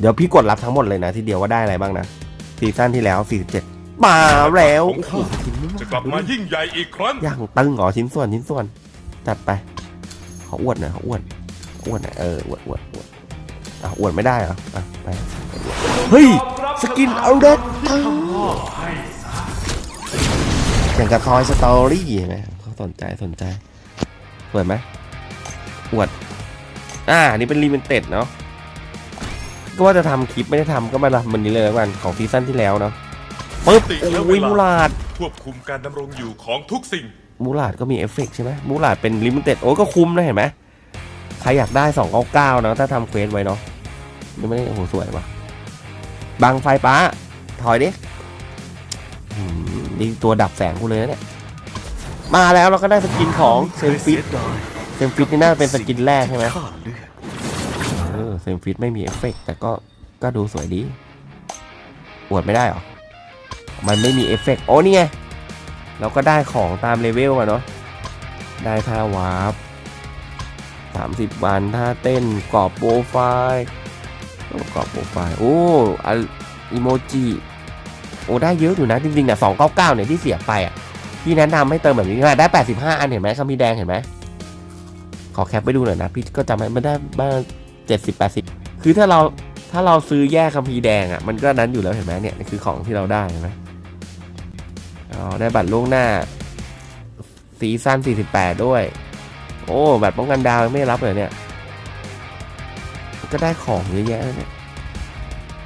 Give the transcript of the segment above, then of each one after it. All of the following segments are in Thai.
เดี๋ยวพี่กดรับทั้งหมดเลยนะ ทีเดียวว่าได้อะไรบ้างนะซีซั่นที่แล้ว 47 มาแล้วโอ้โหชิ้นนี้จะกลับมายิ่งใหญ่อีกครั้งย่างตึงเหรอชิ้นส่วนชิ้นส่วน จัดไปเขาอ้วนหน่อยเขาอ้วนอ้วนหน่อยเอออ้วนอ้วนอ้วนอะอ้วนไม่ได้เหรออะไปเฮ้ยสกินเอาเด็ดอย่างกับทอยสตอรี่เห็นไหมเขาสนใจสนใจสวยไหมอวดอ่าอันนี่เป็นรีเมนเต็ดเนาะ ก็ว่าจะทำคลิปไม่ได้ทำก็มาทำมันนี้เลยแล้วกันของซีซั่นที่แล้วเนาะปึ๊บติและโอ้ยเวลามูลาดควบคุมการดำรงอยู่ของทุกสิ่ง มูลาดก็มีเอฟเฟกต์ใช่ไหมมูลาดเป็นลิมิเต็ดโอ้ยก็คุ้มนะเห็นไหมใครอยากได้ 2 9 9นะถ้าทำเควสไว้เนาะยังไม่ได้โอ้โหสวยว่ะบังไฟป้า ถอยดิอืมนี่ตัวดับแสงกูเลยนะเนี่ย มาแล้วเราก็ได้สกินของเซมฟิตเซมฟิตนี่น่าจะเป็นสกินแรกใช่ไหม ซมฟิตไม่มีเอฟเฟกต์แต่ก็ก็ดูสวยดี อวดไม่ได้หรอ มันไม่มีเอฟเฟกต์โอ้นี่ไง เราก็ได้ของตามเลเวลอะเนาะ ได้ท่าวาร์ปสามสิบวันท่าเต้นกรอบโปรไฟล์กรอบโปรไฟล์ โอ้อะอิโมจิ โอ้ได้เยอะอยู่นะจริงๆเนี่ยสองเก้าเก้าเนี่ยที่เสียไปอะพี่แนะนำให้เติมแบบนี้ได้แปดสิบห้าอันเห็นไหมคำมีแดงเห็นไหมขอแคปไปดูหน่อยนะ พี่ก็จำไม่ได้บ้าง เจ็ดสิบแปดสิบคือถ้าเราถ้าเราซื้อแยกคัมภีร์แดงอะมันก็นั้นอยู่แล้วเห็นไหมเนี่ยนี่คือของที่เราได้เห็นไหมอ๋อได้บัตรล่วงหน้าซีซั่น48 ด้วย โอ้บัตรป้องกันดาวไม่รับเลยเนี่ย ก็ได้ของเยอะแยะเนี่ย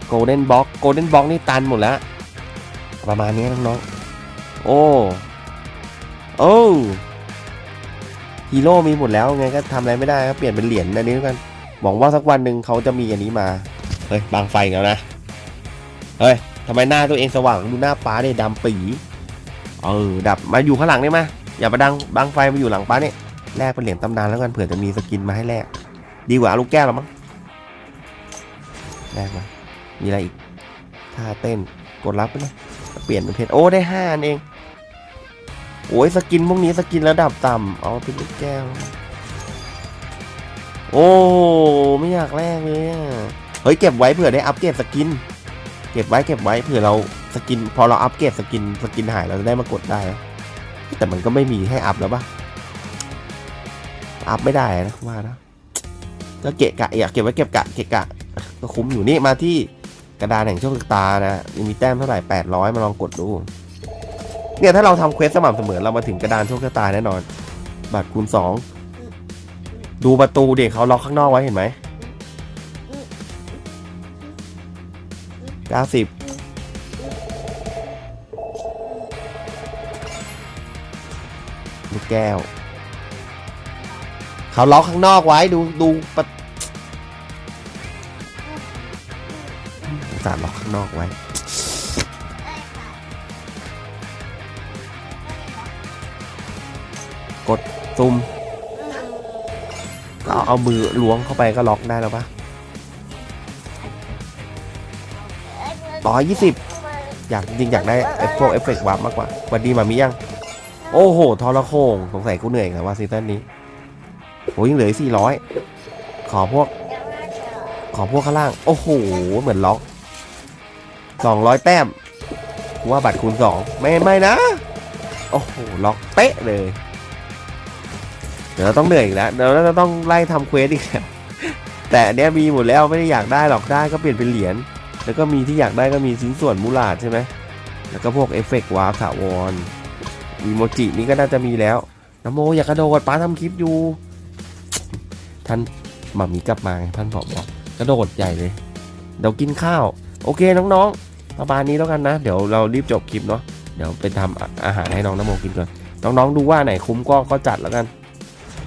โกลเด้นบ็อกโกลเด้นบ็อกนี่ตันหมดแล้ว ประมาณนี้น้องๆโอ้โอ้ฮีโร่มีหมดแล้วไงก็ทำอะไรไม่ได้ก็เปลี่ยนเป็นเหรียญอันนี้แล้วกัน หวังว่าสักวันหนึ่งเขาจะมีอันนี้มา เฮ้ยบางไฟแล้วนะ เฮ้ยทำไมหน้าตัวเองสว่างดูหน้าป้าเนี่ยดำปีเออดับมาอยู่ข้างหลังได้ไหมอย่ามาดังบางไฟมาอยู่หลังป้าเนี่ยแลกเป็นเหรียญตำนานแล้วกันเผื่อจะมีสกินมาให้แลกดีกว่าอาลูกแก้วหรอมั้งแลกมามีอะไรอีกท่าเต้นกดรับไปเลยเปลี่ยนเป็นเพชรโอ้ได้ห้าอันเองโอ้ยสกินพวกนี้สกินระดับต่ำเอาเป็นลูกแก้ว โอ้ไม่อยากแลกเลยเฮ้ยเก็บไว้เผื่อได้อัปเกรดสกิน เก็บไว้เก็บไว้เผื่อเราสกิน พอเราอัปเกรดสกินสกินหายเราจะได้มากดได้ แต่มันก็ไม่มีให้อัพแล้วปะอัพไม่ได้นะว่านะก็เกะกะอยากเก็บไว้เก็บกะเกะกะ ก็คุ้มอยู่นี่มาที่กระดานแห่งโชคชะตานะมีแต้มเท่าไหร่800 มาลองกดดู เนี่ยถ้าเราทำเควสสม่ำเสมอเรามาถึงกระดานโชคชะตาแน่นอน บัตรคูณสอง ดูประตูเด็กเขาล็อกข้างนอกไว้เห็นไหมเก้าสิบลูกแก้ว เขาล็อกข้างนอกไว้ดูดูประอุตสาห์ล็อกข้างนอกไว้กดซุม ก็เอามือล้วงเข้าไปก็ล็อกได้แล้วปะร้อยยี่สิบอยากจริงอยากได้ไอ้พวกเอฟเฟกต์วับมากกว่าวันดีมามียัง โอ้โหทอรโคงสงสัยกูเหนื่อยแล้วว่าซีซั่นนี้โอ้ยยังเหลือสี่ร้อยขอพวก ขอพวกข้างล่าง โอ้โห เหมือนล็อกสองร้อยแต้มว่าบัตรคูณสองไม่ไม่นะ โอ้โห ล็อกเป๊ะเลย ดี๋ยวเราต้องเหนื่อยอีกแล้วเดี๋ยวเราจะต้องไล่ทำเควสอีกแล้วแต่อันเนี้ยมีหมดแล้วไม่ได้อยากได้หรอกได้ก็เปลี่ยนเป็นเหรียญแล้วก็มีที่อยากได้ก็มีชิ้นส่วนมูลาดใช่ไหมแล้วก็พวกเอฟเฟกต์วาร์ปถาวรอีโมจินี่ก็น่าจะมีแล้วนโมอยากกระโดดป้าทำคลิปอยู่ ท่านหมามีกลับมาไงท่านบอกบอกกระโดดใหญ่เลยเดี๋ยวกินข้าว โอเคน้องๆประมาณนี้แล้วกันนะ เดี๋ยวเรารีบจบคลิปเนาะเดี๋ยวไปทำอาอาหารให้น้องนโมกินก่อนน้องๆดูว่าไหนคุ้มก็ก็จัดแล้วกัน